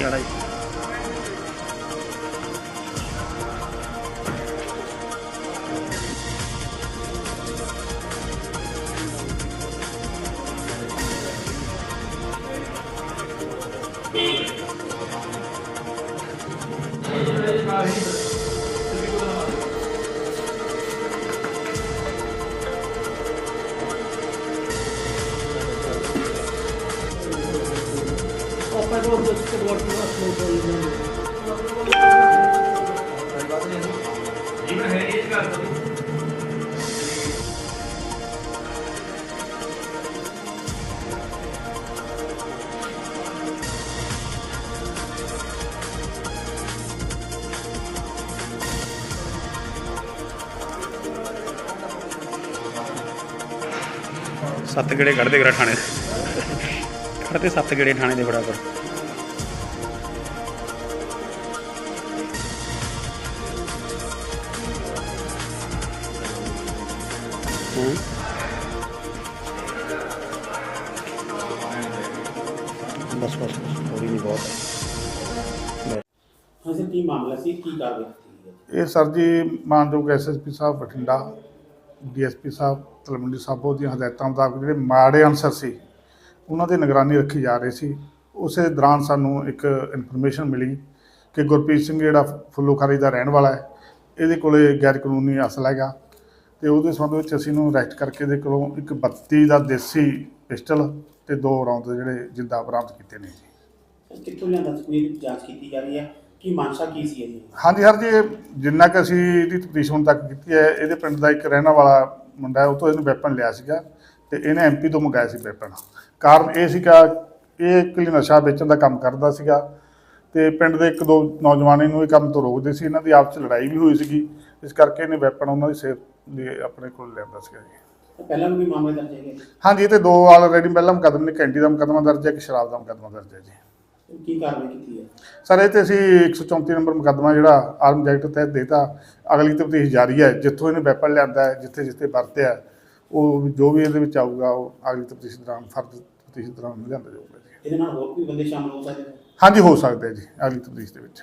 ਖੜਾ ਜੀ ਸੱਤ ਗੇੜੇ ਕੱਢਦੇ ਕਰਾ ਥਾਣੇ ਕੱਢਦੇ ਸੱਤ ਗੇੜੇ ਥਾਣੇ ਦੇ ਬਰਾਬਰ ਹੂੰ ਬਸ ਬਸ ਥੋੜੀ ਨਹੀਂ ਬਹੁਤ। ਹੈ ਸਰ ਕੀ ਮਾਮਲਾ ਸੀ? ਕੀ ਕਾਰਵਾਈ ਕੀਤੀ ਇਹ ਸਰ ਜੀ ਮਾਨਯੋਗ ਐਸਐਸਪੀ ਸਾਹਿਬ ਬਠਿੰਡਾ ਡੀਐਸਪੀ ਸਾਹਿਬ ਤਲਵੰਡੀ ਸਾਬੋ ਦੀਆਂ ਹਦਾਇਤਾਂ ਮੁਤਾਬਕ ਜਿਹੜੇ ਮਾੜੇ ਅਨਸਰ ਸੀ ਉਹਨਾਂ ਦੀ ਨਿਗਰਾਨੀ ਰੱਖੀ ਜਾ ਰਹੀ ਸੀ। ਉਸੇ ਦੌਰਾਨ ਸਾਨੂੰ ਇੱਕ ਇਨਫੋਰਮੇਸ਼ਨ ਮਿਲੀ ਕਿ ਗੁਰਪ੍ਰੀਤ ਸਿੰਘ ਜਿਹੜਾ ਫੁੱਲੋਖਾਰੀ ਦਾ ਰਹਿਣ ਵਾਲਾ ਹੈ ਇਹਦੇ ਕੋਲੇ ਗੈਰ ਕਾਨੂੰਨੀ ਅਸਲ ਹੈਗਾ। ਤੇ ਉਹਦੇ ਸੰਬੰਧ ਵਿੱਚ ਅਸੀਂ ਇਹਨੂੰ ਅਰੈਸਟ ਕਰਕੇ ਇਹਦੇ ਕੋਲੋਂ ਇੱਕ 32 ਦਾ ਦੇਸੀ ਪਿਸਟਲ ਤੇ ਦੋ ਰੌਂਦ ਜਿਹੜੇ ਜਿੰਦਾ ਬਰਾਮਦ ਕੀਤੇ ਨੇ ਜੀ। ਸਰ ਕਿੱਥੋਂ ਲਿਆਂਦਾ ਸੀ ਕੋਈ ਜਾਂਚ ਕੀਤੀ ਜਾ ਰਹੀ ਹੈ? ਕੀ ਮਨਸ਼ਾ ਕੀ ਸੀ ਇਹਦੀ? ਹਾਂਜੀ ਸਰ ਜੀ ਜਿੰਨਾ ਕਿ ਅਸੀਂ ਇਹਦੀ ਤਫਤੀਸ਼ ਹੁਣ ਤੱਕ ਕੀਤੀ ਹੈ ਇਹਦੇ ਪਿੰਡ ਦਾ ਇੱਕ ਰਹਿਣ ਵਾਲਾ ਮੁੰਡਾ ਉਹ ਤੋਂ ਇਹਨੇ ਵੈਪਨ ਲਿਆ ਸੀਗਾ ਤੇ ਇਹਨੇ ਐਮਪੀ ਤੋਂ ਮੰਗਾਇਆ ਸੀ ਵੈਪਨ। ਕਾਰਨ ਇਹ ਸੀਗਾ ਇਹ ਇੱਕ ਲਈ ਨਸ਼ਾ ਵੇਚਣ ਦਾ ਕੰਮ ਕਰਦਾ ਸੀਗਾ ਤੇ ਪਿੰਡ ਦੇ ਇੱਕ ਦੋ ਨੌਜਵਾਨ ਇਹਨੂੰ ਇਹ ਕੰਮ ਤੋਂ ਰੋਕਦੇ ਸੀ ਇਹਨਾਂ ਦੀ ਆਪਸ ਚ ਲੜਾਈ ਵੀ ਹੋਈ ਸੀਗੀ ਇਸ ਕਰਕੇ ਇਹਨੇ ਵੈਪਨ ਉਹਨਾਂ ਦੀ ਸੇਫ ਲਈ ਆਪਣੇ ਕੋਲ ਲਿਆਂਦਾ ਸੀਗਾ ਜੀ। ਪਹਿਲਾਂ ਵੀ ਮਾਮਲੇ ਦਰਜ ਹੈਗੇ ਹਾਂਜੀ ਇਹ ਤੇ ਦੋ ਆਲਰੇਡੀ ਪਹਿਲਾਂ ਮੁਕੱਦਮੇ ਨੇ ਕੈਂਟੀ ਦਾ ਮੁਕੱਦਮਾ ਦਰਜ ਹੈ ਕਿ ਸ਼ਰਾਬ ਦਾ ਮੁਕੱਦਮਾ ਦਰਜ ਹੈ ਜੀ। ਕੀ ਕਾਰਵਾਈ ਕੀਤੀ ਹੈ? ਸਰ ਇਹ ਤੇ ਅਸੀਂ 134 ਨੰਬਰ ਮੁਕੱਦਮਾ ਜਿਹੜਾ ਆਰਮ ਐਕਟ ਤਹਿਤ ਦੇਤਾ ਅਗਲੀ ਤਫਤੀਸ਼ ਜਾਰੀ ਹੈ ਜਿੱਥੋਂ ਇਹਨੇ ਵੈਪਨ ਲਿਆਂਦਾ ਹੈ ਜਿੱਥੇ ਜਿੱਥੇ ਵਰਤਿਆ ਉਹ ਜੋ ਵੀ ਇਹਦੇ ਵਿੱਚ ਆਊਗਾ ਉਹ ਅਗਲੀ ਤਫਤੀਸ਼ ਦੌਰਾਨ ਫਰਦ ਤਫਤੀਸ਼ ਦੌਰਾਨ ਲਿਆਂਦਾ ਜਾਊਗਾ ਜੀ। ਇਹਦੇ ਨਾਲ ਹੋਰ ਕੋਈ ਬੰਦੇ ਸ਼ਾਮਲ ਹੋ ਸਕਦੇ ਹਾਂਜੀ ਹੋ ਸਕਦਾ ਜੀ ਅਗਲੀ ਤਫਤੀਸ਼ ਦੇ ਵਿੱਚ।